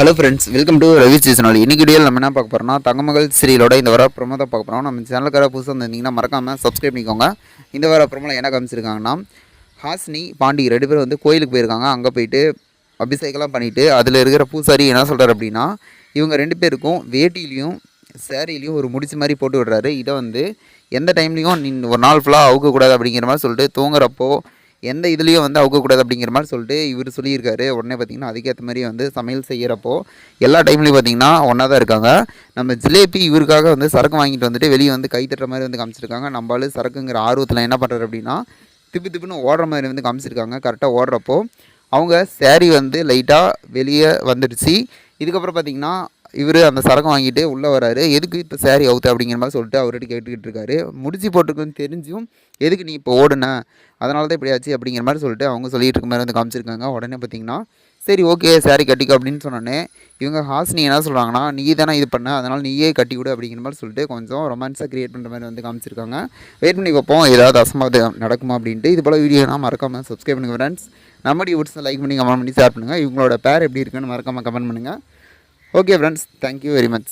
Hello friends welcome to Ravi சீசனால் இன்னைக்கு video நம்ம என்ன பார்க்க போகிறோம்னா தங்கமகள் சீரியலோட இந்த வர ப்ரொமோ தான் பார்க்க போகிறோம் நம்ம சேனலுக்கார புதுசாக வந்திருந்தீங்கன்னா மறக்காமல் சப்ஸ்கிரைப் பண்ணிக்கோங்க. இந்த வர ப்ரொமோவில் என்ன காமிச்சிருக்காங்கன்னா ஹாஸ்னி பாண்டி ரெண்டு பேரும் வந்து கோயிலுக்கு போயிருக்காங்க. அங்கே போயிட்டு அபிஷேகம்லாம் பண்ணிவிட்டு அதில் இருக்கிற பூசாரி என்ன சொல்கிறார் அப்படின்னா இவங்க ரெண்டு பேருக்கும் வேட்டிலையும் சேரீலையும் ஒரு முடிச்சு மாதிரி போட்டு விடுறாரு. இதை வந்து எந்த டைம்லேயும் நீ ஒரு நாள் ஃபுல்லாக அவுக்கக்கூடாது அப்படிங்கிற மாதிரி சொல்லிட்டு தூங்குறப்போ எந்த இதுலேயும் வந்து அவுக்கக்கூடாது அப்படிங்கிற மாதிரி சொல்லிட்டு இவர் சொல்லியிருக்காரு. உடனே பார்த்தீங்கன்னா அதுக்கேற்ற மாதிரி வந்து சமையல் செய்கிறப்போ எல்லா டைம்லையும் பார்த்தீங்கன்னா ஒன்றா தான் இருக்காங்க. நம்ம ஜிலேபி இவருக்காக வந்து சரக்கு வாங்கிட்டு வந்துட்டு வெளியே வந்து கை தட்டுற மாதிரி வந்து காமிச்சிருக்காங்க. நம்மளால சரக்குங்கிற ஆர்வத்தில் என்ன பண்ணுறாரு அப்படின்னா திப்பு திப்புன்னு ஓடுற மாதிரி வந்து காமிச்சிருக்காங்க. கரெக்டாக ஓடுறப்போ அவங்க சேரீ வந்து லைட்டாக வெளியே வந்துடுச்சு. இதுக்கப்புறம் பார்த்தீங்கன்னா இவர் அந்த சரகம் வாங்கிட்டு உள்ளே வராரு. எதுக்கு இப்போ saree அவுத்து? அப்படிங்கிற மாதிரி சொல்லிட்டு அவர்கிட்ட கேட்டுக்கிட்டு இருக்காரு. முடிச்சு போட்டிருக்குன்னு தெரிஞ்சும் எதுக்கு நீ இப்போ ஓடுன? அதனால தான் இப்படி ஆச்சு. அப்படிங்கிற மாதிரி சொல்லிட்டு அவங்க சொல்லிட்டு இருக்க மாதிரி வந்து காமிச்சிருக்காங்க. உடனே பார்த்தீங்கன்னா சரி ஓகே சாரி கட்டிக்கோ அப்படின்னு சொன்னோன்னே இவங்க ஹாஸ்னி என்ன சொல்கிறாங்கன்னா நீ தானே இது பண்ண அதனால் நீயே கட்டி விடு அப்படிங்கிற மாதிரி சொல்லிட்டு கொஞ்சம் ரொமான்ஸாக க்ரியேட் பண்ணுற மாதிரி வந்து காமிச்சிருக்காங்க. வெயிட் பண்ணி பார்ப்போம் ஏதாவது அசம்பாவது நடக்குமா அப்படின்ட்டு. இது போல் வீடியோனா மறக்காமல் சப்ஸ்கிரைப் பண்ணுங்கள் ஃப்ரெண்ட்ஸ் நம்மடி வுட்ஸ் லைக் பண்ணி கமெண்ட் பண்ணி ஷேர் பண்ணுங்கள் இவங்களோட பேர் எப்படி இருக்குன்னு மறக்காமல் கமெண்ட் பண்ணுங்கள் okay friends thank you very much